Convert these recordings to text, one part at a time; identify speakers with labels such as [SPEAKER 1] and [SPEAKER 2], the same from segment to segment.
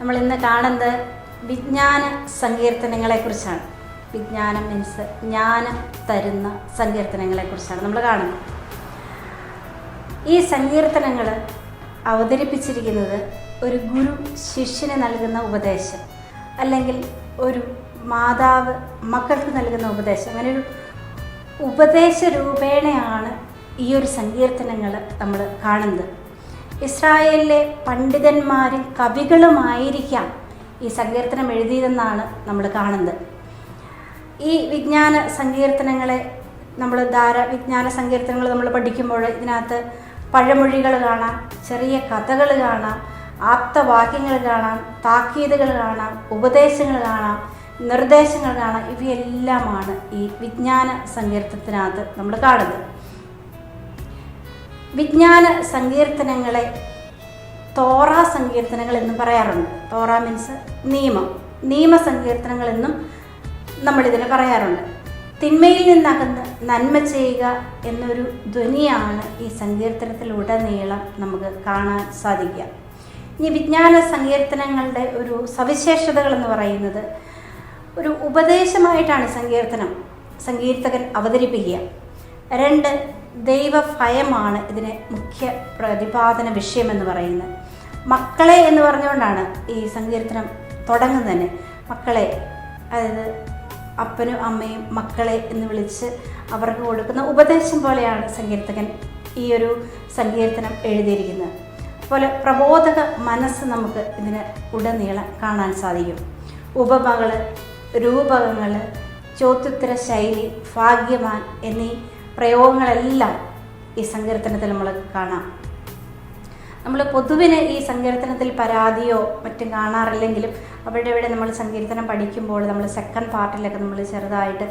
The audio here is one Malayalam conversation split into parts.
[SPEAKER 1] നമ്മൾ ഇന്ന് കാണുന്നത് വിജ്ഞാന സങ്കീർത്തനങ്ങളെക്കുറിച്ചാണ് വിജ്ഞാനം മീൻസ് ജ്ഞാനം തരുന്ന സങ്കീർത്തനങ്ങളെക്കുറിച്ചാണ് നമ്മൾ കാണുന്നത്. ഈ സങ്കീർത്തനങ്ങൾ അവതരിപ്പിച്ചിരിക്കുന്നത് ഒരു ഗുരു ശിഷ്യന് നൽകുന്ന ഉപദേശം അല്ലെങ്കിൽ ഒരു മാതാവ് മക്കൾക്ക് നൽകുന്ന ഉപദേശം അങ്ങനെ ഒരു ഉപദേശ രൂപേണയാണ് ഈ ഒരു സങ്കീർത്തനങ്ങൾ നമ്മൾ കാണുന്നത്. ഇസ്രായേലിലെ പണ്ഡിതന്മാരും കവികളുമായിരിക്കാം ഈ സങ്കീർത്തനം എഴുതിയതെന്നാണ് നമ്മൾ കാണുന്നത്. ഈ വിജ്ഞാന സങ്കീർത്തനങ്ങളെ നമ്മൾ ധാര വിജ്ഞാന സങ്കീർത്തനങ്ങൾ നമ്മൾ പഠിക്കുമ്പോൾ ഇതിനകത്ത് പഴമൊഴികൾ കാണാം ചെറിയ കഥകൾ കാണാം ആപ്തവാക്യങ്ങൾ കാണാം താക്കീതുകൾ കാണാം ഉപദേശങ്ങൾ കാണാം നിർദ്ദേശങ്ങൾ കാണാം. ഇവയെല്ലാമാണ് ഈ വിജ്ഞാന സങ്കീർത്തനത്തിനകത്ത് നമ്മൾ കാണുന്നത്. വിജ്ഞാന സങ്കീർത്തനങ്ങളെ തോറ സങ്കീർത്തനങ്ങൾ എന്നും പറയാറുണ്ട്. തോറ മീൻസ് നിയമം. നിയമ സങ്കീർത്തനങ്ങൾ എന്നും നമ്മളിതിനെ പറയാറുണ്ട്. തിന്മയിൽ നിന്നകന്ന് നന്മ ചെയ്യുക എന്നൊരു ധ്വനിയാണ് ഈ സങ്കീർത്തനത്തിലുടനീളം നമുക്ക് കാണാൻ സാധിക്കുക. ഇനി വിജ്ഞാന സങ്കീർത്തനങ്ങളുടെ ഒരു സവിശേഷതകൾ എന്ന് പറയുന്നത് ഒരു ഉപദേശമായിട്ടാണ് സങ്കീർത്തനം സങ്കീർത്തകൻ അവതരിപ്പിക്കുക. രണ്ട് ദൈവഭയമാണ് ഇതിനെ മുഖ്യ പ്രതിപാദന വിഷയമെന്ന് പറയുന്നത്. മക്കളെ എന്ന് പറഞ്ഞുകൊണ്ടാണ് ഈ സങ്കീർത്തനം തുടങ്ങുന്നത് തന്നെ മക്കളെ അതായത് അപ്പനും അമ്മയും മക്കളെ എന്ന് വിളിച്ച് അവർക്ക് കൊടുക്കുന്ന ഉപദേശം പോലെയാണ് സങ്കീർത്തകൻ ഈ ഒരു സങ്കീർത്തനം എഴുതിയിരിക്കുന്നത്. അതുപോലെ പ്രബോധക മനസ്സ് നമുക്ക് ഇതിന് ഉടനീളം കാണാൻ സാധിക്കും. ഉപമകൾ രൂപകങ്ങൾ ചോദ്യോത്തര ശൈലി ഭാഗ്യമാൻ എന്നീ പ്രയോഗങ്ങളെല്ലാം ഈ സങ്കീർത്തനത്തിൽ നമ്മൾ കാണാം. നമ്മൾ പൊതുവിന് ഈ സങ്കീർത്തനത്തിൽ പരാതിയോ മറ്റും കാണാറില്ലെങ്കിലും അവിടെ ഇവിടെ നമ്മൾ സങ്കീർത്തനം പഠിക്കുമ്പോൾ നമ്മൾ സെക്കൻഡ് പാർട്ടിലൊക്കെ നമ്മൾ ചെറുതായിട്ട്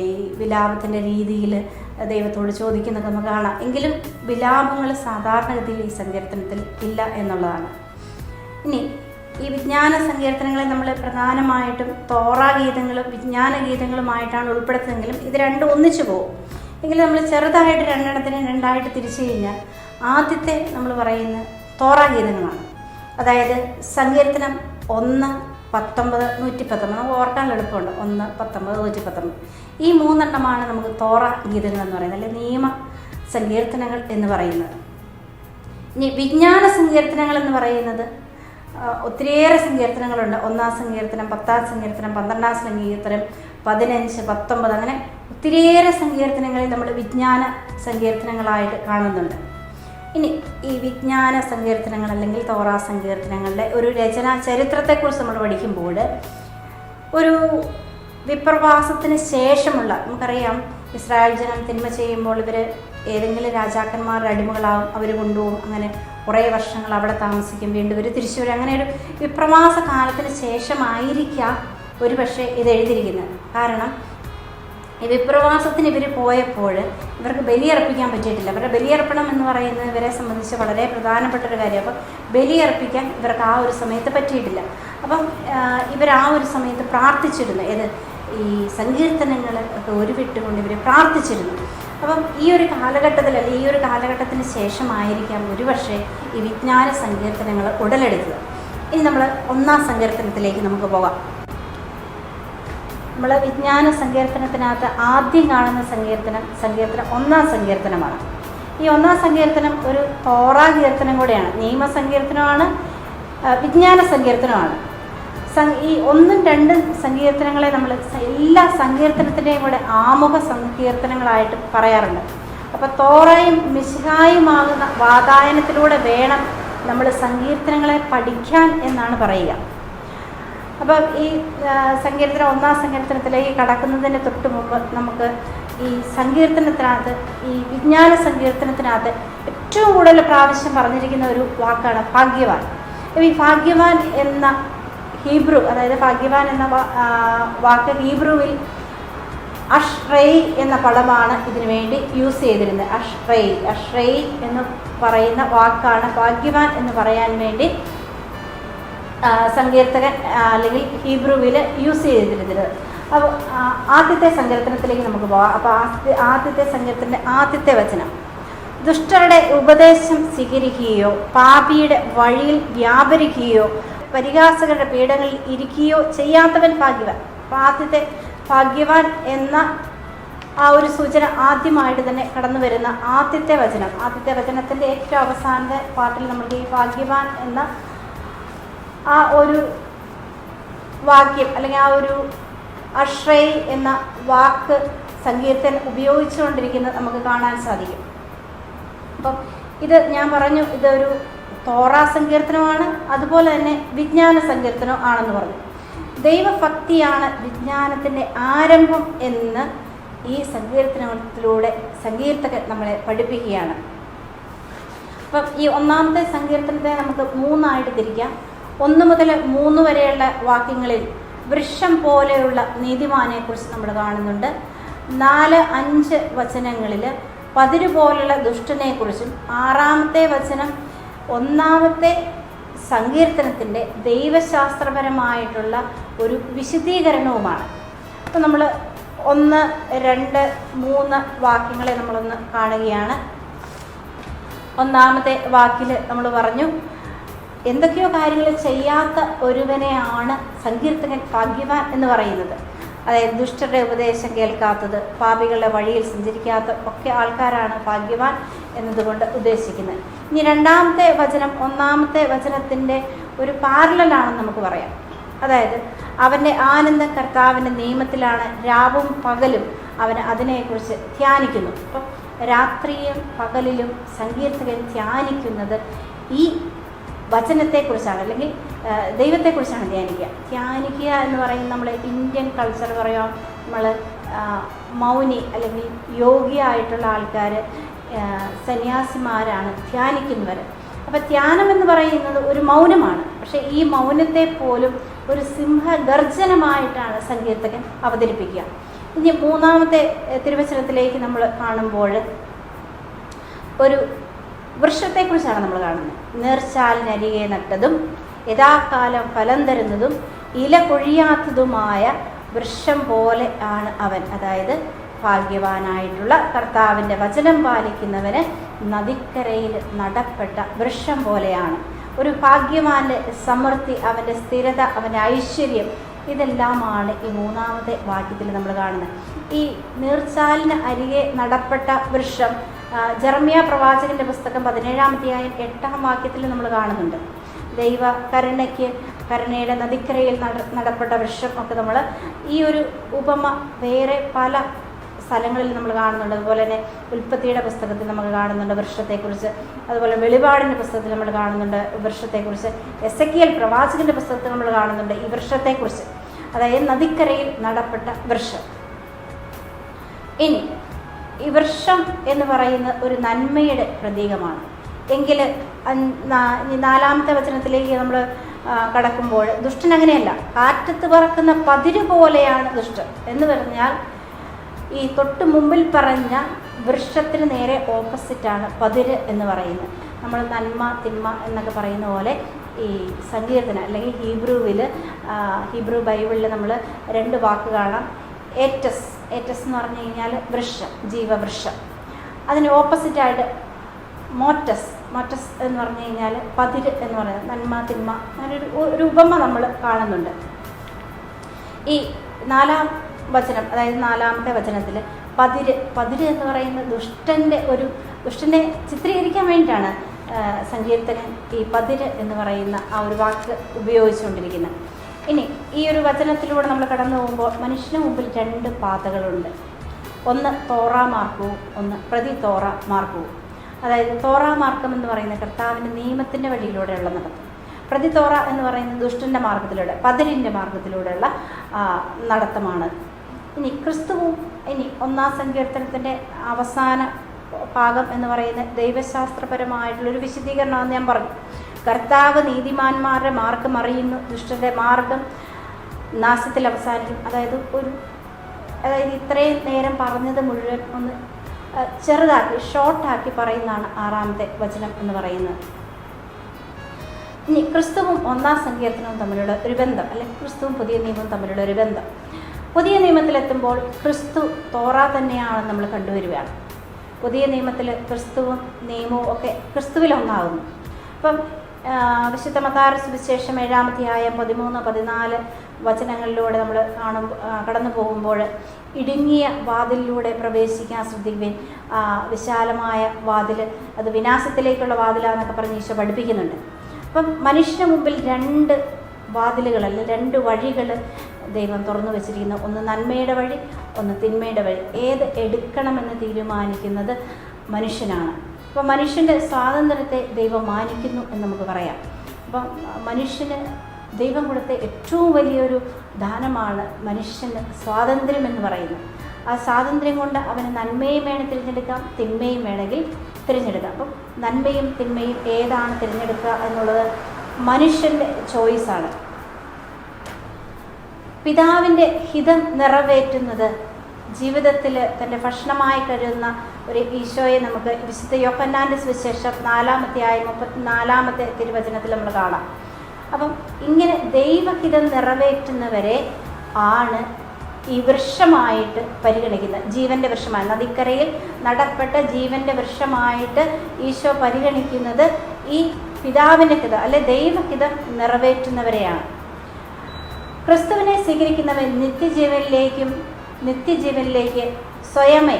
[SPEAKER 1] ഈ വിലാപത്തിന്റെ രീതിയിൽ ദൈവത്തോട് ചോദിക്കുന്നൊക്കെ നമുക്ക് കാണാം. എങ്കിലും വിലാപങ്ങൾ സാധാരണഗതിയിൽ ഈ സങ്കീർത്തനത്തിൽ ഇല്ല എന്നുള്ളതാണ്. ഇനി ഈ വിജ്ഞാന സങ്കീർത്തനങ്ങളെ നമ്മൾ പ്രധാനമായിട്ടും തോറ ഗീതങ്ങളും വിജ്ഞാന ഗീതങ്ങളുമായിട്ടാണ് ഉൾപ്പെടുത്തുന്നതെങ്കിലും ഇത് രണ്ടും ഒന്നിച്ചു പോകും. എങ്കിലും നമ്മൾ ചെറുതായിട്ട് രണ്ടെണ്ണത്തിനെ രണ്ടായിട്ട് തിരിച്ചു കഴിഞ്ഞാൽ ആദ്യത്തെ നമ്മൾ പറയുന്ന തോറാഗീതങ്ങളാണ്. അതായത് സങ്കീർത്തനം ഒന്ന് പത്തൊമ്പത് നൂറ്റി പത്തൊമ്പത് നമുക്ക് ഓർക്കാൻ എളുപ്പമുണ്ട്. ഒന്ന് പത്തൊമ്പത് നൂറ്റി പത്തൊമ്പത് ഈ മൂന്നെണ്ണമാണ് നമുക്ക് തോറ ഗീതങ്ങൾ എന്ന് പറയുന്നത് അല്ലെങ്കിൽ നിയമ സങ്കീർത്തനങ്ങൾ എന്ന് പറയുന്നത്. ഇനി വിജ്ഞാന സങ്കീർത്തനങ്ങൾ എന്ന് പറയുന്നത് ഒത്തിരിയേറെ സങ്കീർത്തനങ്ങളുണ്ട്. ഒന്നാം സങ്കീർത്തനം പത്താം സങ്കീർത്തനം പന്ത്രണ്ടാം സങ്കീർത്തനം പതിനഞ്ച് പത്തൊമ്പത് അങ്ങനെ ഒത്തിരിയേറെ സങ്കീർത്തനങ്ങളിൽ നമ്മൾ വിജ്ഞാന സങ്കീർത്തനങ്ങളായിട്ട് കാണുന്നുണ്ട്. ഇനി ഈ വിജ്ഞാന സങ്കീർത്തനങ്ങൾ അല്ലെങ്കിൽ തോറ സങ്കീർത്തനങ്ങളുടെ ഒരു രചന ചരിത്രത്തെക്കുറിച്ച് നമ്മൾ പഠിക്കുമ്പോൾ ഒരു വിപ്രവാസത്തിന് ശേഷമുള്ള നമുക്കറിയാം ഇസ്രായേൽ ജനം തിന്മ ചെയ്യുമ്പോൾ ഇവർ ഏതെങ്കിലും രാജാക്കന്മാരുടെ അടിമകളാവും അവർ കൊണ്ടുപോകും അങ്ങനെ കുറേ വർഷങ്ങൾ അവിടെ താമസിക്കും വീണ്ടും ഇവർ തിരിച്ചു വരും. അങ്ങനെ ഒരു വിപ്രവാസ കാലത്തിന് ശേഷമായിരിക്കാം ഒരു പക്ഷേ ഇത് എഴുതിയിരിക്കുന്നത്. കാരണം വിപ്രവാസത്തിന് ഇവർ പോയപ്പോൾ ഇവർക്ക് ബലിയർപ്പിക്കാൻ പറ്റിയിട്ടില്ല. ഇവരുടെ ബലിയർപ്പണം എന്ന് പറയുന്നത് ഇവരെ സംബന്ധിച്ച് വളരെ പ്രധാനപ്പെട്ട ഒരു കാര്യം. അപ്പം ബലിയർപ്പിക്കാൻ ഇവർക്ക് ആ ഒരു സമയത്ത് പറ്റിയിട്ടില്ല. അപ്പം ഇവർ ആ ഒരു സമയത്ത് പ്രാർത്ഥിച്ചിരുന്നു. ഏത് ഈ സങ്കീർത്തനങ്ങൾ ഒക്കെ ഉരുവിട്ടുകൊണ്ട് ഇവർ പ്രാർത്ഥിച്ചിരുന്നു. അപ്പം ഈ ഒരു കാലഘട്ടത്തിൽ അല്ലെങ്കിൽ ഈ ഒരു കാലഘട്ടത്തിന് ശേഷമായിരിക്കാം ഒരുപക്ഷെ ഈ വിജ്ഞാന സങ്കീർത്തനങ്ങൾ ഉടലെടുക്കുക ഇനി നമ്മൾ ഒന്നാം സങ്കീർത്തനത്തിലേക്ക് നമുക്ക് പോകാം. നമ്മൾ വിജ്ഞാന സങ്കീർത്തനത്തിനകത്ത് ആദ്യം കാണുന്ന സങ്കീർത്തനം സങ്കീർത്തനം ഒന്നാം സങ്കീർത്തനമാണ്. ഈ ഒന്നാം സങ്കീർത്തനം ഒരു തോറ കീർത്തനം കൂടെയാണ്. നിയമസങ്കീർത്തനമാണ് വിജ്ഞാന സങ്കീർത്തനമാണ്. ഈ ഒന്നും രണ്ടും സങ്കീർത്തനങ്ങളെ നമ്മൾ എല്ലാ സങ്കീർത്തനത്തിന്റെയും കൂടെ ആമുഖ സങ്കീർത്തനങ്ങളായിട്ട് പറയാറുണ്ട്. അപ്പോൾ തോറയും മിശിഹായുമാകുന്ന വാതായനത്തിലൂടെ വേണം നമ്മൾ സങ്കീർത്തനങ്ങളെ പഠിക്കാൻ എന്നാണ് പറയുക. അപ്പം ഈ സങ്കീർത്തന ഒന്നാം സങ്കീർത്തനത്തിലേക്ക് കടക്കുന്നതിന് തൊട്ട് മുമ്പ് നമുക്ക് ഈ സങ്കീർത്തനത്തിനകത്ത് ഈ വിജ്ഞാന സങ്കീർത്തനത്തിനകത്ത് ഏറ്റവും കൂടുതൽ പ്രാവശ്യം പറഞ്ഞിരിക്കുന്ന ഒരു വാക്കാണ് ഭാഗ്യവാൻ. ഈ ഭാഗ്യവാൻ എന്ന ഹീബ്രു അതായത് ഭാഗ്യവാൻ എന്ന വാക്ക് ഹീബ്രുവിൽ അഷ്റൈ എന്ന പദമാണ് ഇതിനു വേണ്ടി യൂസ് ചെയ്തിരുന്നത്. അഷ്റൈ അഷ്റൈ എന്ന് പറയുന്ന വാക്കാണ് ഭാഗ്യവാൻ എന്ന് പറയാൻ വേണ്ടി സങ്കീർത്തകൻ അല്ലെങ്കിൽ ഹീബ്രുവിൽ യൂസ് ചെയ്തിരുന്നത്. അപ്പോൾ ആദ്യത്തെ സങ്കീർത്തനത്തിലേക്ക് നമുക്ക് പോകാം അപ്പോൾ ആദ്യ ആദ്യത്തെ സങ്കീർത്തന്റെ ആദ്യത്തെ വചനം. ദുഷ്ടരുടെ ഉപദേശം സ്വീകരിക്കുകയോ പാപിയുടെ വഴിയിൽ വ്യാപരിക്കുകയോ പരിഹാസകരുടെ പീഠങ്ങളിൽ ഇരിക്കുകയോ ചെയ്യാത്തവൻ ഭാഗ്യവാൻ. അപ്പം ആദ്യത്തെ ഭാഗ്യവാൻ എന്ന ആ ഒരു സൂചന ആദ്യമായിട്ട് തന്നെ കടന്നു വരുന്ന ആദ്യത്തെ വചനം. ആദ്യത്തെ വചനത്തിന്റെ ഏറ്റവും അവസാനത്തെ പാട്ടിൽ നമ്മൾ ഈ ഭാഗ്യവാൻ എന്ന ആ ഒരു വാക്യം അല്ലെങ്കിൽ ആ ഒരു അശ്രയ് എന്ന വാക്ക് സങ്കീർത്തൻ ഉപയോഗിച്ചുകൊണ്ടിരിക്കുന്നത് നമുക്ക് കാണാൻ സാധിക്കും. അപ്പം ഇത് ഞാൻ പറഞ്ഞു ഇതൊരു തോറാ സങ്കീർത്തനമാണ് അതുപോലെ തന്നെ വിജ്ഞാന സങ്കീർത്തനം ആണെന്ന് പറഞ്ഞു. ദൈവഭക്തിയാണ് വിജ്ഞാനത്തിന്റെ ആരംഭം എന്ന് ഈ സങ്കീർത്തനത്തിലൂടെ സങ്കീർത്തകൻ നമ്മളെ പഠിപ്പിക്കുകയാണ്. അപ്പം ഈ ഒന്നാമത്തെ സങ്കീർത്തനത്തെ നമുക്ക് മൂന്നായിട്ട് തിരിക്കാം. ഒന്ന് മുതൽ മൂന്ന് വരെയുള്ള വാക്യങ്ങളിൽ വൃക്ഷം പോലെയുള്ള നീതിമാനെക്കുറിച്ച് നമ്മൾ കാണുന്നുണ്ട്. നാല് അഞ്ച് വചനങ്ങളിൽ പതിര് പോലുള്ള ദുഷ്ടനെക്കുറിച്ചും ആറാമത്തെ വചനം ഒന്നാമത്തെ സങ്കീർത്തനത്തിന്റെ ദൈവശാസ്ത്രപരമായിട്ടുള്ള ഒരു വിശദീകരണവുമാണ്. അപ്പം നമ്മൾ ഒന്ന് രണ്ട് മൂന്ന് വാക്യങ്ങളെ നമ്മളൊന്ന് കാണുകയാണ്. ഒന്നാമത്തെ വാക്കിൽ നമ്മൾ പറഞ്ഞു എന്തൊക്കെയോ കാര്യങ്ങൾ ചെയ്യാത്ത ഒരുവനെയാണ് സങ്കീർത്തകൻ ഭാഗ്യവാൻ എന്ന് പറയുന്നത്. അതായത് ദുഷ്ടരുടെ ഉപദേശം കേൾക്കാത്തത് പാപികളുടെ വഴിയിൽ സഞ്ചരിക്കാത്ത ഒക്കെ ആൾക്കാരാണ് ഭാഗ്യവാൻ എന്നതുകൊണ്ട് ഉദ്ദേശിക്കുന്നത്. ഇനി രണ്ടാമത്തെ വചനം ഒന്നാമത്തെ വചനത്തിന്റെ ഒരു പാരലാണെന്ന് നമുക്ക് പറയാം. അതായത് അവന്റെ ആനന്ദ കർത്താവിന്റെ നിയമത്തിലാണ് രാവും പകലും അവൻ അതിനെക്കുറിച്ച് ധ്യാനിക്കുന്നു അപ്പം രാത്രിയും പകലിലും സങ്കീർത്തകൻ ധ്യാനിക്കുന്നത് ഈ വചനത്തെക്കുറിച്ചാണ് അല്ലെങ്കിൽ ദൈവത്തെക്കുറിച്ചാണ് ധ്യാനിക്കുക. ധ്യാനിക്കുക എന്ന് പറയുന്നത് നമ്മൾ ഇന്ത്യൻ കൾച്ചർ പറയാം? നമ്മൾ മൗനി അല്ലെങ്കിൽ യോഗിയായിട്ടുള്ള ആൾക്കാർ സന്യാസിമാരാണ് ധ്യാനിക്കുന്നവർ അപ്പം ധ്യാനം എന്ന് പറയുന്നത് ഒരു മൗനമാണ്. പക്ഷേ ഈ മൗനത്തെ പോലും ഒരു സിംഹഗർജനമായിട്ടാണ് സങ്കീർത്തകൻ അവതരിപ്പിക്കുക. ഇനി മൂന്നാമത്തെ തിരുവചനത്തിലേക്ക് നമ്മൾ കാണുമ്പോൾ ഒരു വൃക്ഷത്തെക്കുറിച്ചാണ് നമ്മൾ കാണുന്നത്. നീർച്ചാലിനരികെ നട്ടതും യഥാകാലം ഫലം തരുന്നതും ഇല കൊഴിയാത്തതുമായ വൃക്ഷം പോലെ ആണ് അവൻ. അതായത് ഭാഗ്യവാനായിട്ടുള്ള കർത്താവിന്റെ വചനം പാലിക്കുന്നവന് നദിക്കരയിൽ നടപ്പെട്ട വൃക്ഷം പോലെയാണ്. ഒരു ഭാഗ്യവാന്റെ സമൃദ്ധി അവന്റെ സ്ഥിരത അവന്റെ ഐശ്വര്യം ഇതെല്ലാമാണ് ഈ മൂന്നാമത്തെ വാക്യത്തിൽ നമ്മൾ കാണുന്നത്. ഈ നീർച്ചാലിന് അരികെ നടപ്പെട്ട വൃക്ഷം ജെറമ്യ പ്രവാചകന്റെ പുസ്തകം പതിനേഴാം അധ്യായം എട്ടാം വാക്യത്തിൽ നമ്മൾ കാണുന്നുണ്ട്. ദൈവ കരുണയ്ക്ക് കരുണയുടെ നദിക്കരയിൽ നട നടപ്പെട്ട വൃക്ഷം ഒക്കെ നമ്മൾ ഈ ഒരു ഉപമ വേറെ പല സ്ഥലങ്ങളിൽ നമ്മൾ കാണുന്നുണ്ട്. അതുപോലെ തന്നെ ഉൽപ്പത്തിയുടെ പുസ്തകത്തിൽ നമ്മൾ കാണുന്നുണ്ട് വൃക്ഷത്തെക്കുറിച്ച്. അതുപോലെ വെളിപാടിന്റെ പുസ്തകത്തിൽ നമ്മൾ കാണുന്നുണ്ട് വൃക്ഷത്തെക്കുറിച്ച്. എസ് എ കെ പ്രവാചകന്റെ പുസ്തകത്തിൽ നമ്മൾ കാണുന്നുണ്ട് ഈ വൃക്ഷത്തെക്കുറിച്ച്. അതായത് നദിക്കരയിൽ നടപ്പെട്ട വൃക്ഷം. ഇനി ഈ വൃക്ഷം എന്ന് പറയുന്ന ഒരു നന്മയുടെ പ്രതീകമാണ്. എങ്കിൽ നാലാമത്തെ വചനത്തിലേക്ക് നമ്മൾ കടക്കുമ്പോൾ ദുഷ്ടൻ അങ്ങനെയല്ല. കാറ്റത്ത് പറക്കുന്ന പതിര് പോലെയാണ് ദുഷ്ടൻ. എന്ന് പറഞ്ഞാൽ ഈ തൊട്ട് മുമ്പിൽ പറഞ്ഞ വൃക്ഷത്തിന് നേരെ ഓപ്പോസിറ്റാണ് പതിര് എന്ന് പറയുന്നത്. നമ്മൾ നന്മ തിന്മ എന്നൊക്കെ പറയുന്ന പോലെ ഈ സങ്കീർത്തന അല്ലെങ്കിൽ ഹീബ്രുവിൽ ഹീബ്രു ബൈബിളിൽ നമ്മൾ രണ്ട് വാക്ക് കാണാം. ഏറ്റസ്. ഏറ്റസ് എന്ന് പറഞ്ഞു കഴിഞ്ഞാൽ വൃക്ഷം ജീവവൃക്ഷം. അതിന് ഓപ്പോസിറ്റായിട്ട് മോറ്റസ് മോറ്റസ് എന്ന് പറഞ്ഞു കഴിഞ്ഞാൽ പതിര് എന്ന് പറയുന്നത് നന്മ തിന്മ അങ്ങനൊരു ഒരു ഉപമ നമ്മൾ കാണുന്നുണ്ട്. ഈ നാലാം വചനം അതായത് നാലാമത്തെ വചനത്തിൽ പതിര് പതിര് എന്ന് പറയുന്ന ദുഷ്ടന്റെ ഒരു ദുഷ്ടനെ ചിത്രീകരിക്കാൻ വേണ്ടിയിട്ടാണ് സങ്കീർത്തനൻ ഈ പതിര് എന്ന് പറയുന്ന ആ ഒരു വാക്ക് ഉപയോഗിച്ചുകൊണ്ടിരിക്കുന്നത്. ഇനി ഈ ഒരു വചനത്തിലൂടെ നമ്മൾ കടന്നു പോകുമ്പോൾ മനുഷ്യന് മുമ്പിൽ രണ്ട് പാതകളുണ്ട്. ഒന്ന് തോറ മാർഗവും ഒന്ന് പ്രതി തോറ മാർഗവും. അതായത് തോറ മാർഗം എന്ന് പറയുന്ന കർത്താവിന്റെ നിയമത്തിന്റെ വഴിയിലൂടെയുള്ള നടത്തം പ്രതി തോറ എന്ന് പറയുന്നത് ദുഷ്ടന്റെ മാർഗത്തിലൂടെ പതിരിന്റെ മാർഗത്തിലൂടെയുള്ള നടത്തമാണ്. ഇനി ക്രിസ്തുവും ഇനി ഒന്നാം സങ്കീർത്തനത്തിന്റെ അവസാന ഭാഗം എന്ന് പറയുന്നത് ദൈവശാസ്ത്രപരമായിട്ടുള്ളൊരു വിശദീകരണമെന്ന് ഞാൻ പറഞ്ഞു. കർത്താവ് നീതിമാന്മാരുടെ മാർഗം അറിയുന്നു. ദുഷ്ടന്റെ മാർഗം നാശത്തിൽ അവസാനിക്കും. അതായത് ഒരു അതായത് ഇത്രയും നേരം പറഞ്ഞത് മുഴുവൻ ഒന്ന് ചെറുതാക്കി ഷോർട്ടാക്കി പറയുന്നതാണ് ആറാമത്തെ വചനം എന്ന് പറയുന്നത്. ഇനി ക്രിസ്തുവും ഒന്നാം സങ്കീർത്തനവും തമ്മിലുള്ള ഒരു ബന്ധം അല്ലെങ്കിൽ ക്രിസ്തുവും പുതിയ നിയമവും തമ്മിലുള്ള ഒരു ബന്ധം. പുതിയ നിയമത്തിലെത്തുമ്പോൾ ക്രിസ്തു തോറ തന്നെയാണെന്ന് നമ്മൾ കണ്ടുവരികയാണ്. പുതിയ നിയമത്തിൽ ക്രിസ്തുവും നിയമവും ഒക്കെ ക്രിസ്തുവിലൊന്നാകുന്നു. അപ്പം വിശുദ്ധ മതാർ സുവിശേഷം ഏഴാമധ്യായ പതിമൂന്ന് പതിനാല് വചനങ്ങളിലൂടെ നമ്മൾ കാണും കടന്നു പോകുമ്പോൾ ഇടുങ്ങിയ വാതിലിലൂടെ പ്രവേശിക്കാൻ ശ്രദ്ധിക്കുവിൻ. വിശാലമായ വാതിൽ അത് വിനാശത്തിലേക്കുള്ള വാതിലാന്നൊക്കെ പറഞ്ഞ് ഈശോ പഠിപ്പിക്കുന്നുണ്ട്. അപ്പം മനുഷ്യന് മുമ്പിൽ രണ്ട് വാതിലുകൾ അല്ലെങ്കിൽ രണ്ട് വഴികൾ ദൈവം തുറന്നു വെച്ചിരിക്കുന്നു. ഒന്ന് നന്മയുടെ വഴി ഒന്ന് തിന്മയുടെ വഴി. ഏത് എടുക്കണമെന്ന് തീരുമാനിക്കുന്നത് മനുഷ്യനാണ്. അപ്പോൾ മനുഷ്യന്റെ സ്വാതന്ത്ര്യത്തെ ദൈവം മാനിക്കുന്നു എന്ന് നമുക്ക് പറയാം. അപ്പം മനുഷ്യന് ദൈവം കൊടുത്ത ഏറ്റവും വലിയൊരു ദാനമാണ് മനുഷ്യന് സ്വാതന്ത്ര്യം എന്ന് പറയുന്നത്. ആ സ്വാതന്ത്ര്യം കൊണ്ട് അവന് നന്മയും വേണം തിരഞ്ഞെടുക്കാം തിന്മയും വേണമെങ്കിൽ തിരഞ്ഞെടുക്കാം. അപ്പം നന്മയും തിന്മയും ഏതാണ് തിരഞ്ഞെടുക്കുക എന്നുള്ളത് മനുഷ്യന്റെ ചോയ്സാണ് പിതാവിന്റെ ഹിതം നിറവേറ്റുന്നത് ജീവിതത്തിൽ തന്റെ ഭക്ഷണമായി കരുതുന്ന ഒരു ഈശോയെ നമുക്ക് വിശുദ്ധ യോഹന്നാന്റെ സുവിശേഷം നാലാമത്തെ ആയ മുപ്പത്തി നാലാമത്തെ തിരുവചനത്തിൽ നമ്മൾ കാണാം. അപ്പം ഇങ്ങനെ ദൈവഹിതം നിറവേറ്റുന്നവരെ ആണ് ഈ വൃക്ഷമായിട്ട് പരിഗണിക്കുന്നത്. ജീവന്റെ വൃക്ഷമായി നദിക്കരയിൽ നടപ്പെട്ട ജീവന്റെ വൃക്ഷമായിട്ട് ഈശോ പരിഗണിക്കുന്നത് ഈ പിതാവിന്റെ ഹിതം അല്ലെ ദൈവഹിതം നിറവേറ്റുന്നവരെയാണ്. ക്രിസ്തുവിനെ സ്വീകരിക്കുന്നവൻ നിത്യജീവനിലേക്കും നിത്യജീവനിലേക്ക് സ്വയമേ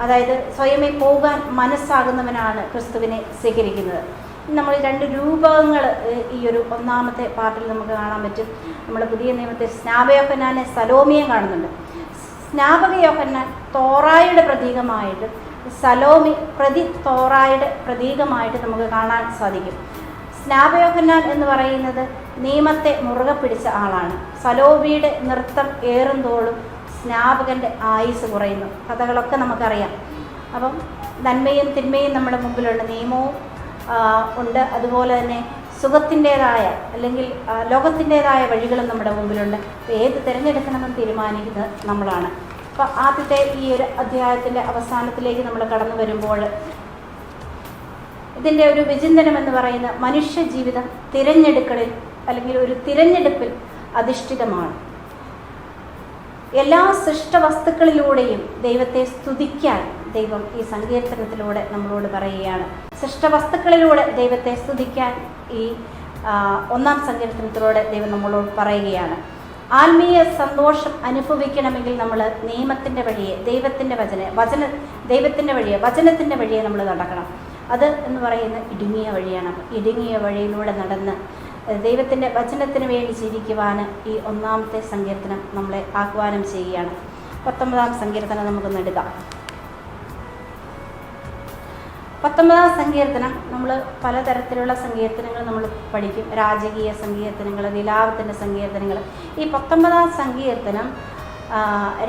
[SPEAKER 1] അതായത് സ്വയമേ പോകാൻ മനസ്സാകുന്നവനാണ് ക്രിസ്തുവിനെ സ്വീകരിക്കുന്നത്. നമ്മൾ രണ്ട് രൂപങ്ങൾ ഈ ഒരു ഒന്നാമത്തെ പാർട്ടിൽ നമുക്ക് കാണാൻ പറ്റും. നമ്മൾ പുതിയ നിയമത്തിൽ സ്നാപയോഹന്നാനെ സലോമിയെ കാണുന്നുണ്ട്. സ്നാപകയോഹന്നാൻ തോറായുടെ പ്രതീകമായിട്ട് സലോമി പ്രതി തോറായുടെ പ്രതീകമായിട്ട് നമുക്ക് കാണാൻ സാധിക്കും. സ്നാപയോഹന്നാൻ എന്ന് പറയുന്നത് നിയമത്തെ മുറുകെ പിടിച്ച ആളാണ്. സലോമിയുടെ നൃത്തം ഏറുന്തോളും സ്നാപകന്റെ ആയുസ് കുറയുന്നു. കഥകളൊക്കെ നമുക്കറിയാം. അപ്പം നന്മയും തിന്മയും നമ്മുടെ മുമ്പിലുണ്ട് നിയമവും ഉണ്ട്. അതുപോലെ തന്നെ സുഖത്തിന്റേതായ അല്ലെങ്കിൽ ലോകത്തിന്റേതായ വഴികളും നമ്മുടെ മുമ്പിലുണ്ട്. അപ്പോൾ ഏത് തിരഞ്ഞെടുക്കണമെന്ന് തീരുമാനിക്കുന്നത് നമ്മളാണ്. അപ്പോൾ ആദ്യത്തെ ഈ ഒരു അധ്യായത്തിന്റെ അവസാനത്തിലേക്ക് നമ്മൾ കടന്നു വരുമ്പോൾ ഇതിന്റെ ഒരു വിചിന്തനം എന്ന് പറയുന്ന മനുഷ്യ ജീവിതം തിരഞ്ഞെടുക്കലിൽ അല്ലെങ്കിൽ ഒരു തിരഞ്ഞെടുപ്പിൽ അധിഷ്ഠിതമാണ്. എല്ലാ സൃഷ്ട വസ്തുക്കളിലൂടെയും ദൈവത്തെ സ്തുതിക്കാൻ ദൈവം ഈ സങ്കീർത്തനത്തിലൂടെ നമ്മളോട് പറയുകയാണ്. സൃഷ്ട വസ്തുക്കളിലൂടെ ദൈവത്തെ സ്തുതിക്കാൻ ഈ ഒന്നാം സങ്കീർത്തനത്തിലൂടെ ദൈവം നമ്മളോട് പറയുകയാണ്. ആത്മീയ സന്തോഷം അനുഭവിക്കണമെങ്കിൽ നമ്മൾ നിയമത്തിന്റെ വഴിയെ ദൈവത്തിന്റെ വചന വചന ദൈവത്തിന്റെ വഴിയെ വചനത്തിന്റെ വഴിയെ നമ്മൾ നടക്കണം. അത് എന്ന് പറയുന്ന ഇടുങ്ങിയ വഴിയാണ് ഇടുങ്ങിയ വഴിയിലൂടെ നടന്ന് ദൈവത്തിന്റെ വചനത്തിന് വേണ്ടി ജീവിക്കുവാൻ ഈ ഒന്നാമത്തെ സങ്കീർത്തനം നമ്മളെ ആഹ്വാനം ചെയ്യുകയാണ്. പത്തൊമ്പതാം സങ്കീർത്തനം നമുക്കൊന്ന് എടുക്കാം. പത്തൊമ്പതാം സങ്കീർത്തനം നമ്മൾ പലതരത്തിലുള്ള സങ്കീർത്തനങ്ങൾ നമ്മൾ പഠിക്കും. രാജകീയ സങ്കീർത്തനങ്ങൾ നിലാവത്തിന്റെ സങ്കീർത്തനങ്ങൾ ഈ പത്തൊമ്പതാം സങ്കീർത്തനം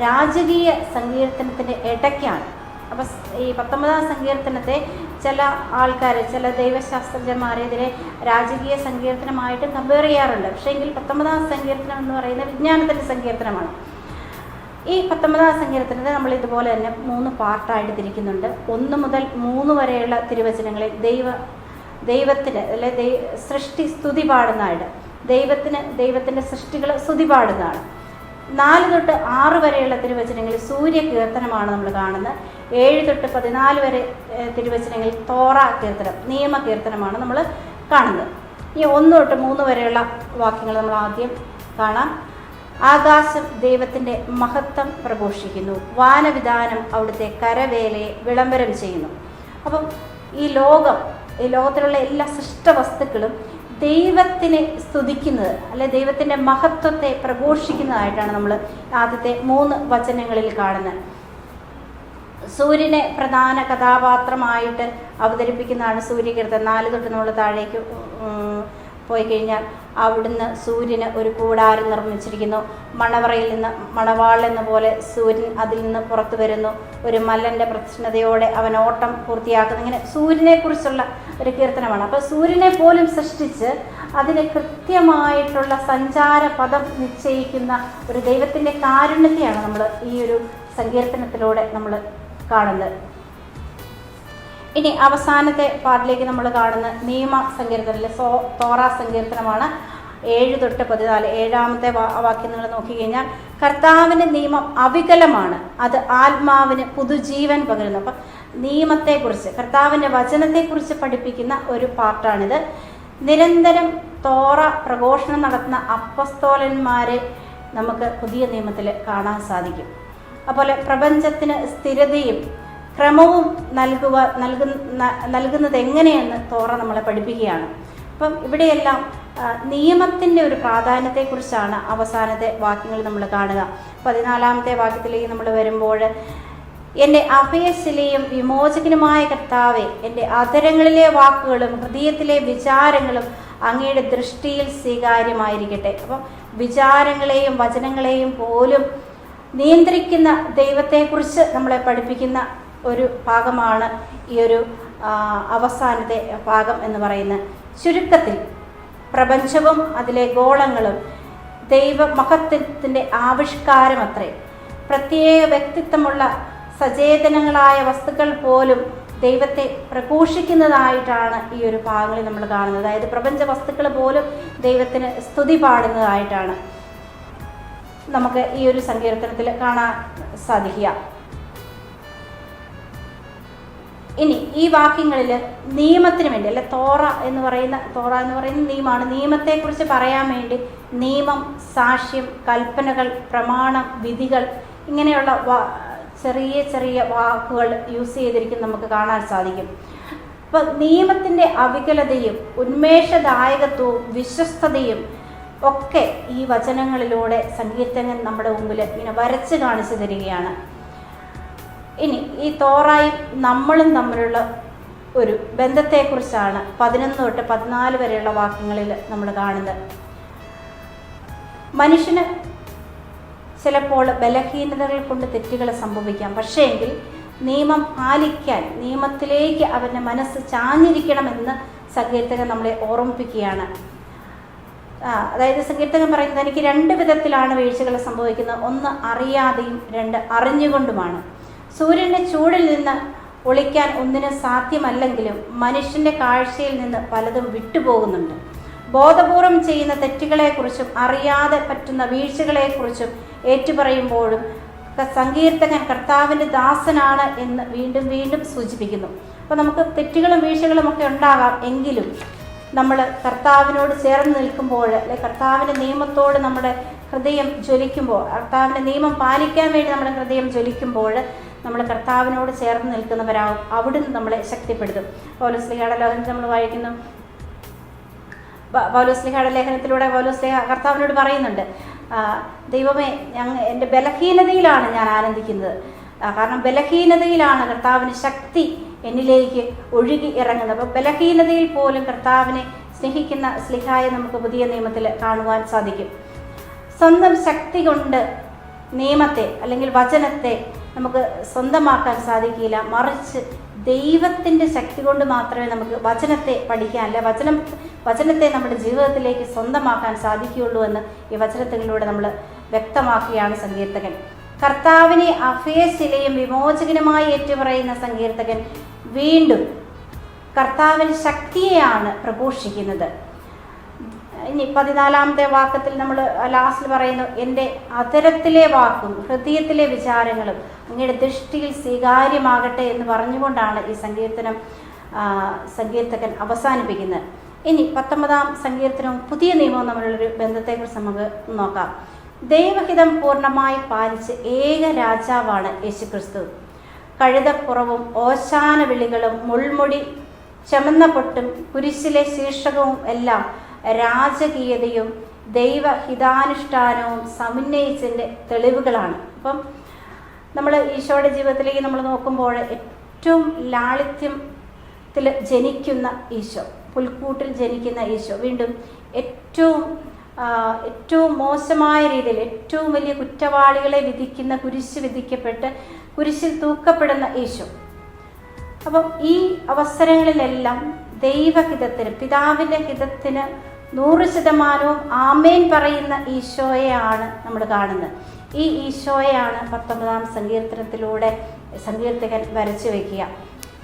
[SPEAKER 1] രാജകീയ സങ്കീർത്തനത്തിന്റെ ഇടയ്ക്കാണ്. അപ്പം ഈ പത്തൊമ്പതാം സങ്കീർത്തനത്തെ ചില ആൾക്കാർ ചില ദൈവശാസ്ത്രജ്ഞന്മാർ ഇതിനെ രാജകീയ സങ്കീർത്തനമായിട്ട് കമ്പയർ ചെയ്യാറുണ്ട്. പക്ഷേ എങ്കിൽ പത്തൊമ്പതാം സങ്കീർത്തനം എന്ന് പറയുന്നത് വിജ്ഞാനത്തിന്റെ സങ്കീർത്തനമാണ്. ഈ പത്തൊമ്പതാം സങ്കീർത്തനത്തെ നമ്മൾ ഇതുപോലെ തന്നെ മൂന്ന് പാർട്ടായിട്ട് തിരിക്കുന്നുണ്ട്. ഒന്ന് മുതൽ മൂന്ന് വരെയുള്ള തിരുവചനങ്ങളിൽ ദൈവ ദൈവത്തിന് അല്ലെ ദൈ സൃഷ്ടി സ്തുതി പാടുന്നതായിട്ട് ദൈവത്തിന് ദൈവത്തിന്റെ സൃഷ്ടികൾ സ്തുതി പാടുന്നതാണ്. നാല് തൊട്ട് ആറ് വരെയുള്ള തിരുവചനങ്ങളിൽ സൂര്യ കീർത്തനമാണ് നമ്മൾ കാണുന്നത്. ഏഴ് തൊട്ട് പതിനാല് വരെ തിരുവചനങ്ങൾ തോറ കീർത്തനം നിയമ കീർത്തനമാണ് നമ്മൾ കാണുന്നത്. ഈ ഒന്ന് തൊട്ട് മൂന്ന് വരെയുള്ള വാക്യങ്ങൾ നമ്മൾ ആദ്യം കാണാം. ആകാശം ദൈവത്തിന്റെ മഹത്വം പ്രഘോഷിക്കുന്നു. വാനവിധാനം അവിടുത്തെ കരവേലയെ വിളംബരം ചെയ്യുന്നു. അപ്പം ഈ ലോകം ഈ ലോകത്തിലുള്ള എല്ലാ സൃഷ്ട വസ്തുക്കളും ദൈവത്തിനെ സ്തുതിക്കുന്നത് അല്ലെ ദൈവത്തിന്റെ മഹത്വത്തെ പ്രഘോഷിക്കുന്നതായിട്ടാണ് നമ്മൾ ആദ്യത്തെ മൂന്ന് വചനങ്ങളിൽ കാണുന്നത്. സൂര്യനെ പ്രധാന കഥാപാത്രമായിട്ട് അവതരിപ്പിക്കുന്നതാണ് സൂര്യകീർത്തൻ നാല് തൊട്ട് നമ്മൾ താഴേക്ക് പോയി കഴിഞ്ഞാൽ അവിടുന്ന് സൂര്യന് ഒരു കൂടാരം നിർമ്മിച്ചിരിക്കുന്നു. മണവറയിൽ നിന്ന് മണവാൾ എന്ന പോലെ സൂര്യൻ അതിൽ നിന്ന് പുറത്തു വരുന്നു. ഒരു മല്ലന്റെ പ്രശ്നതയോടെ അവൻ ഓട്ടം പൂർത്തിയാക്കുന്നു. ഇങ്ങനെ സൂര്യനെക്കുറിച്ചുള്ള ഒരു കീർത്തനമാണ്. അപ്പോൾ സൂര്യനെ പോലും സൃഷ്ടിച്ച് അതിന് കൃത്യമായിട്ടുള്ള സഞ്ചാര പദം നിശ്ചയിക്കുന്ന ഒരു ദൈവത്തിന്റെ കാരുണ്യത്തെയാണ് നമ്മൾ ഈ ഒരു സങ്കീർത്തനത്തിലൂടെ നമ്മൾ കാണുന്നത്. ഇനി അവസാനത്തെ പാട്ടിലേക്ക് നമ്മൾ കാണുന്ന നിയമ സങ്കീർത്തനത്തിലെ സോ തോറ സങ്കീർത്തനമാണ് ഏഴ് തൊട്ട് പതിനാല് ഏഴാമത്തെ വാക്യം നിങ്ങൾ നോക്കിക്കഴിഞ്ഞാൽ കർത്താവിന്റെ നിയമം അവികലമാണ് അത് ആത്മാവിന് പുതുജീവൻ പകരുന്നു. അപ്പം നിയമത്തെക്കുറിച്ച് കർത്താവിന്റെ വചനത്തെക്കുറിച്ച് പഠിപ്പിക്കുന്ന ഒരു പാർട്ടാണിത് നിരന്തരം തോറ പ്രഘോഷണം നടത്തുന്ന അപ്പസ്തോലന്മാരെ നമുക്ക് പുതിയ നിയമത്തിൽ കാണാൻ സാധിക്കും. അതുപോലെ പ്രപഞ്ചത്തിന് സ്ഥിരതയും ക്രമവും നൽകുക നൽകുന്ന നൽകുന്നത് എങ്ങനെയെന്ന് തോറ നമ്മളെ പഠിപ്പിക്കുകയാണ്. അപ്പം ഇവിടെയെല്ലാം നിയമത്തിന്റെ ഒരു പ്രാധാന്യത്തെക്കുറിച്ചാണ് അവസാനത്തെ വാക്യങ്ങൾ നമ്മൾ കാണുക. പതിനാലാമത്തെ വാക്യത്തിലേക്ക് നമ്മൾ വരുമ്പോൾ എന്റെ അഭയശിലയും വിമോചകനുമായ കർത്താവെ എന്റെ അധരങ്ങളിലെ വാക്കുകളും ഹൃദയത്തിലെ വിചാരങ്ങളും അങ്ങയുടെ ദൃഷ്ടിയിൽ സ്വീകാര്യമായിരിക്കട്ടെ. അപ്പം വിചാരങ്ങളെയും വചനങ്ങളെയും പോലും നിയന്ത്രിക്കുന്ന ദൈവത്തെക്കുറിച്ച് നമ്മളെ പഠിപ്പിക്കുന്ന ഒരു ഭാഗമാണ് ഈ ഒരു അവസാനത്തെ ഭാഗം എന്ന് പറയുന്നത്. ചുരുക്കത്തിൽ പ്രപഞ്ചവും അതിലെ ഗോളങ്ങളും ദൈവ മഹത്വത്തിന്റെ ആവിഷ്കാരം അത്രേ പ്രത്യേക വ്യക്തിത്വമുള്ള സചേതനങ്ങളായ വസ്തുക്കൾ പോലും ദൈവത്തെ പ്രഘോഷിക്കുന്നതായിട്ടാണ് ഈ ഒരു ഭാഗങ്ങളിൽ നമ്മൾ കാണുന്നത്. അതായത് പ്രപഞ്ച വസ്തുക്കൾ പോലും ദൈവത്തിന് സ്തുതി പാടുന്നതായിട്ടാണ്. നമുക്ക് ഈ ഒരു സങ്കീർത്തനത്തിൽ കാണാൻ സാധിക്കുക. ഇനി ഈ വാക്യങ്ങളിൽ നിയമത്തിന് വേണ്ടി അല്ലെ തോറ എന്ന് പറയുന്ന തോറ എന്ന് പറയുന്ന നിയമമാണ് നിയമത്തെക്കുറിച്ച് പറയാൻ വേണ്ടി നിയമം സാക്ഷ്യം കൽപ്പനകൾ പ്രമാണം വിധികൾ ഇങ്ങനെയുള്ള ചെറിയ ചെറിയ വാക്കുകൾ യൂസ് ചെയ്തിരിക്കും നമുക്ക് കാണാൻ സാധിക്കും. അപ്പോൾ നിയമത്തിന്റെ അവികലതയും ഉന്മേഷദായകത്വവും വിശ്വസ്തതയും ഒക്കെ ഈ വചനങ്ങളിലൂടെ സങ്കീർത്തകൻ നമ്മുടെ മുമ്പിൽ ഇങ്ങനെ വരച്ച് കാണിച്ചു തരികയാണ്. ഇനി ഈ തോറായും നമ്മളും തമ്മിലുള്ള ഒരു ബന്ധത്തെക്കുറിച്ചാണ് പതിനൊന്ന് തൊട്ട് പതിനാല് വരെയുള്ള വാക്യങ്ങളിൽ നമ്മൾ കാണുന്നത്. മനുഷ്യന് ചിലപ്പോൾ ബലഹീനതകൾ കൊണ്ട് തെറ്റുകൾ സംഭവിക്കാം. പക്ഷേ എങ്കിൽ നിയമം പാലിക്കാൻ നിയമത്തിലേക്ക് അവന്റെ മനസ്സ് ചാഞ്ഞിരിക്കണമെന്ന് സങ്കീർത്തകൻ നമ്മളെ ഓർമ്മിപ്പിക്കുകയാണ്. അതായത് സങ്കീർത്തകൻ പറയുന്നത് എനിക്ക് രണ്ട് വിധത്തിലാണ് വീഴ്ചകൾ സംഭവിക്കുന്നത്. ഒന്ന് അറിയാതെയും രണ്ട് അറിഞ്ഞുകൊണ്ടുമാണ്. സൂര്യന്റെ ചൂടിൽ നിന്ന് ഒളിക്കാൻ ഒന്നിന് സാധ്യമല്ലെങ്കിലും മനുഷ്യന്റെ കാഴ്ചയിൽ നിന്ന് പലതും വിട്ടുപോകുന്നുണ്ട്. ബോധപൂർവം ചെയ്യുന്ന തെറ്റുകളെക്കുറിച്ചും അറിയാതെ പറ്റുന്ന വീഴ്ചകളെക്കുറിച്ചും ഏറ്റുപറയുമ്പോഴും സങ്കീർത്തകൻ കർത്താവിന്റെ ദാസനാണ് എന്ന് വീണ്ടും വീണ്ടും സൂചിപ്പിക്കുന്നു. അപ്പോൾ നമുക്ക് തെറ്റുകളും വീഴ്ചകളും ഒക്കെ ഉണ്ടാകാം എങ്കിലും നമ്മൾ കർത്താവിനോട് ചേർന്ന് നിൽക്കുമ്പോൾ അല്ലെ കർത്താവിന്റെ നിയമത്തോട് നമ്മുടെ ഹൃദയം ജ്വലിക്കുമ്പോൾ കർത്താവിന്റെ നിയമം പാലിക്കാൻ വേണ്ടി നമ്മുടെ ഹൃദയം ജ്വലിക്കുമ്പോൾ നമ്മൾ കർത്താവിനോട് ചേർന്ന് നിൽക്കുന്നവരാകും അവിടുന്ന് നമ്മളെ ശക്തിപ്പെടുത്തും. പൗലസ്ലിഹയുടെ ലോകത്തിൽ നമ്മൾ വായിക്കുന്നു. പൗലോസ്ലിഹയുടെ ലേഖനത്തിലൂടെ പൗലോസ്ലിഹ കർത്താവിനോട് പറയുന്നുണ്ട് ദൈവമേ ഞങ്ങൾ എന്റെ ബലഹീനതയിലാണ് ഞാൻ ആനന്ദിക്കുന്നത്. കാരണം ബലഹീനതയിലാണ് കർത്താവിന് ശക്തി എന്നിലേക്ക് ഒഴുകി ഇറങ്ങുന്നത് അപ്പോൾ ബലഹീനതയിൽ പോലും കർത്താവിനെ സ്നേഹിക്കുന്ന സ്ലിഹായെ നമുക്ക് പുതിയ നിയമത്തിൽ കാണുവാൻ സാധിക്കും. സ്വന്തം ശക്തി കൊണ്ട് നിയമത്തെ അല്ലെങ്കിൽ വചനത്തെ നമുക്ക് സ്വന്തമാക്കാൻ സാധിക്കില്ല. മറിച്ച് ദൈവത്തിന്റെ ശക്തി കൊണ്ട് മാത്രമേ നമുക്ക് വചനത്തെ പഠിക്കാൻ അല്ലെ വചനം വചനത്തെ നമ്മുടെ ജീവിതത്തിലേക്ക് സ്വന്തമാക്കാൻ സാധിക്കുകയുള്ളൂ എന്ന് ഈ വചനത്തിലൂടെ നമ്മൾ വ്യക്തമാക്കുകയാണ് സങ്കീർത്തകൻ. കർത്താവിനെ അഭയശിലയും വിമോചകനുമായി ഏറ്റുപറയുന്ന സങ്കീർത്തകൻ വീണ്ടും കർത്താവിൽ ശക്തിയെയാണ് പ്രഘോഷിക്കുന്നത്. ഇനി പതിനാലാമത്തെ വാക്കത്തിൽ നമ്മൾ ലാസ്റ്റിൽ പറയുന്നു എന്റെ അതരത്തിലെ വാക്കും ഹൃദയത്തിലെ വിചാരങ്ങളും അങ്ങയുടെ ദൃഷ്ടിയിൽ സ്വീകാര്യമാകട്ടെ എന്ന് പറഞ്ഞുകൊണ്ടാണ് ഈ സങ്കീർത്തനം സങ്കീർത്തകൻ അവസാനിപ്പിക്കുന്നത്. ഇനി പത്തൊമ്പതാം സങ്കീർത്തനവും പുതിയ നിയമവും തമ്മിലുള്ളൊരു ബന്ധത്തെക്കുറിച്ച് നമുക്ക് നോക്കാം. ദൈവഹിതം പൂർണമായി പാലിച്ച് ഏക രാജാവാണ് യേശുക്രിസ്തു. കഴുതപ്പുറവും ഓശാന വിളികളും മുൾമുടി ചമന്ന പൊട്ടും കുരിശിലെ ശീർഷകവും എല്ലാം രാജകീയതയും ദൈവഹിതാനുഷ്ഠാനവും സമന്വയിച്ചതിന്റെ തെളിവുകളാണ്. അപ്പം നമ്മൾ ഈശോയുടെ ജീവിതത്തിലേക്ക് നമ്മൾ നോക്കുമ്പോൾ ഏറ്റവും ലാളിത്യത്തിൽ ജനിക്കുന്ന ഈശോ പുൽക്കൂട്ടിൽ ജനിക്കുന്ന ഈശോ വീണ്ടും ഏറ്റവും ഏറ്റവും മോശമായ രീതിയിൽ ഏറ്റവും വലിയ കുറ്റവാളികളെ വിധിക്കുന്ന കുരിശ് വിധിക്കപ്പെട്ട് കുരിശിൽ തൂക്കപ്പെടുന്ന യേശു. അപ്പം ഈ അവസരങ്ങളിലെല്ലാം ദൈവഹിതത്തിന് പിതാവിന്റെ ഹിതത്തിന് നൂറ് ശതമാനവും ആമേൻ പറയുന്ന ഈശോയെയാണ് നമ്മൾ കാണുന്നത്. ഈ ഈശോയാണ് പത്തൊമ്പതാം സങ്കീർത്തനത്തിലൂടെ സങ്കീർത്തകൻ വരച്ചു വയ്ക്കുക.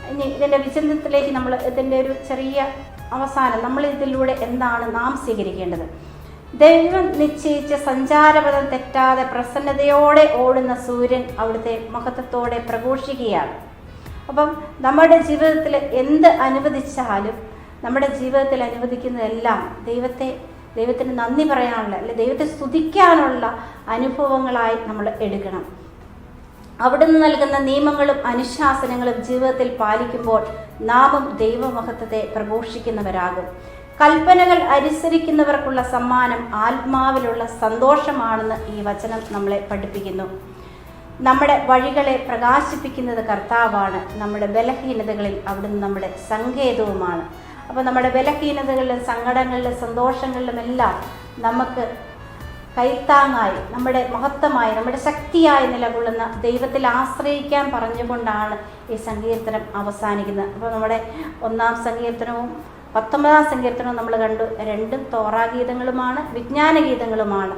[SPEAKER 1] ഇനി ഇതിന്റെ വിചിന്തത്തിലേക്ക് നമ്മൾ ഇതിന്റെ ഒരു ചെറിയ അവസാനം നമ്മൾ ഇതിലൂടെ എന്താണ് നാം സ്വീകരിക്കേണ്ടത്? ദൈവം നിശ്ചയിച്ച സഞ്ചാരപഥം തെറ്റാതെ പ്രസന്നതയോടെ ഓടുന്ന സൂര്യൻ അവിടുത്തെ മഹത്വത്തോടെ പ്രഘോഷിക്കുകയാണ്. അപ്പം നമ്മുടെ ജീവിതത്തിൽ എന്ത് അനുവദിച്ചാലും നമ്മുടെ ജീവിതത്തിൽ അനുവദിക്കുന്നതെല്ലാം ദൈവത്തെ ദൈവത്തിന് നന്ദി പറയാനുള്ള അല്ലെ ദൈവത്തെ സ്തുതിക്കാനുള്ള അനുഭവങ്ങളായി നമ്മൾ എടുക്കണം. അവിടുന്ന് നൽകുന്ന നിയമങ്ങളും അനുശാസനങ്ങളും ജീവിതത്തിൽ പാലിക്കുമ്പോൾ നാമും ദൈവമഹത്വത്തെ പ്രഘോഷിക്കുന്നവരാകും. കൽപ്പനകൾ അനുസരിക്കുന്നവർക്കുള്ള സമ്മാനം ആത്മാവിലുള്ള സന്തോഷമാണെന്ന് ഈ വചനം നമ്മളെ പഠിപ്പിക്കുന്നു. നമ്മുടെ വഴികളെ പ്രകാശിപ്പിക്കുന്നത് കർത്താവാണ്. നമ്മുടെ ബലഹീനതകളിൽ അവിടുന്ന് നമ്മുടെ സങ്കേതവുമാണ്. അപ്പോൾ നമ്മുടെ ബലഹീനതകളിലും സങ്കടങ്ങളിലും സന്തോഷങ്ങളിലും എല്ലാം നമുക്ക് കൈത്താങ്ങായി നമ്മുടെ മഹത്വമായി നമ്മുടെ ശക്തിയായി നിലകൊള്ളുന്ന ദൈവത്തിൽ ആശ്രയിക്കാൻ പറഞ്ഞുകൊണ്ടാണ് ഈ സങ്കീർത്തനം അവസാനിക്കുന്നത്. അപ്പോൾ നമ്മുടെ ഒന്നാം സങ്കീർത്തനവും പത്തൊമ്പതാം സങ്കീർത്തനം നമ്മൾ കണ്ടു. രണ്ടും തോറാഗീതങ്ങളുമാണ് വിജ്ഞാന ഗീതങ്ങളുമാണ്